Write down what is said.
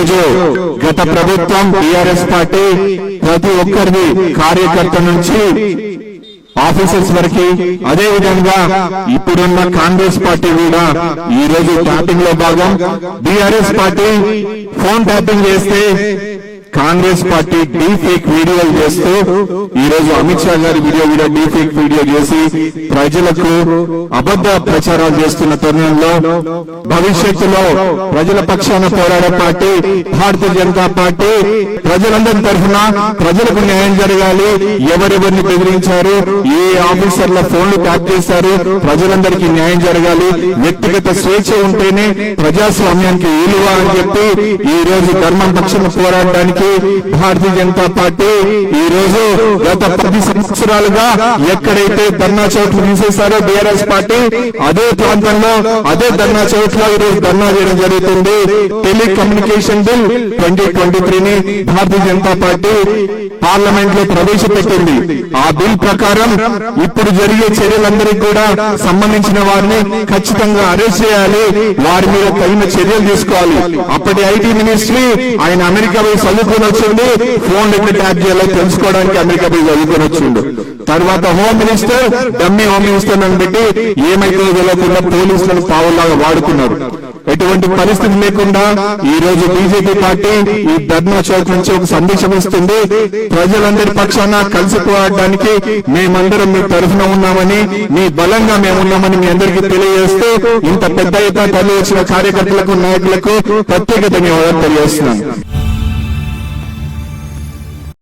రోజు గత ప్రభుత్వం టిఆర్ఎస్ పార్టీ ప్రతి ఒక్కరిది కార్యకర్త నుంచి ఆఫీసర్స్ వరకు. అదే విధంగా ఇప్పుడున్న కాంగ్రెస్ పార్టీ కూడా ఈ రోజు ట్యాపింగ్లో భాగం. బిఆర్ఎస్ పార్టీ ఫోన్ ట్యాపింగ్ చేస్తే కాంగ్రెస్ పార్టీ డీ ఫేక్ వీడియోలు చేస్తూ ఈ రోజు అమిత్ షా గారి వీడియో కూడా డీ ఫేక్ వీడియో చేసి ప్రజలకు అబద్ధ ప్రచారాలు చేస్తున్న తరుణంలో భవిష్యత్తులో ప్రజల పక్షాన పోరాడే పార్టీ భారతీయ జనతా పార్టీ ప్రజలందరి తరఫున ప్రజలకు న్యాయం జరగాలి. ఎవరెవరిని బెదిరించారు ఏ ఆఫీసర్ల ఫోన్లు ట్యాప్ చేశారు ప్రజలందరికీ న్యాయం జరగాలి. వ్యక్తిగత స్వేచ్ఛ ఉంటేనే ప్రజాస్వామ్యానికి విలువ అని చెప్పి ఈ రోజు ధర్మం పక్షం పోరాడడానికి భారతీయ జనతా పార్టీ ఈ రోజు గత పది సంవత్సరాలుగా ఎక్కడైతే ధర్నా చౌట్లు తీసేశారో బీఆర్ఎస్ పార్టీ అదే ప్రాంతంలో అదే ధర్నా చౌట్లో ఈ రోజు ధర్నా చేయడం జరుగుతుంది. టెలికమ్యూనికేషన్ బిల్ ట్వంటీ ట్వంటీ త్రీని భారతీయ జనతా పార్టీ పార్లమెంట్లో ప్రవేశపెట్టింది. ఆ బిల్ ప్రకారం ఇప్పుడు జరిగే చర్యలందరికీ కూడా సంబంధించిన వారిని ఖచ్చితంగా అరెస్ట్ చేయాలి. వారి మీద తగిన చర్యలు తీసుకోవాలి. అప్పటి ఐటీ మినిస్ట్రీ ఆయన అమెరికా పోయి చదువుకొని వచ్చింది. ఫోన్ ఎక్కడ ట్యాప్ చేయాలో తెలుసుకోవడానికి అమెరికా పోయి చదువుకొని వచ్చిండు. తర్వాత home minister dummy home minister అని పెట్టి ఏమైతే తెలియకుండా పోలీసులను పావులాగా వాడుకున్నారు. ఎటువంటి పరిస్థితి లేకుండా ఈ రోజు బీజేపీ పార్టీ ఈ ధర్నా చౌక్ నుంచి ఒక సందేశం ఇస్తుంది ప్రజలందరి పక్షాన కలిసిపోవడానికి మేమందరం మీ తరఫున ఉన్నామని మీ బలంగా మేమున్నామని మీ అందరికీ తెలియజేస్తూ ఇంత పెద్ద ఎత్తున తరలి వచ్చిన కార్యకర్తలకు నాయకులకు ప్రత్యేక ధన్యవాదాలు తెలియజేస్తున్నాను.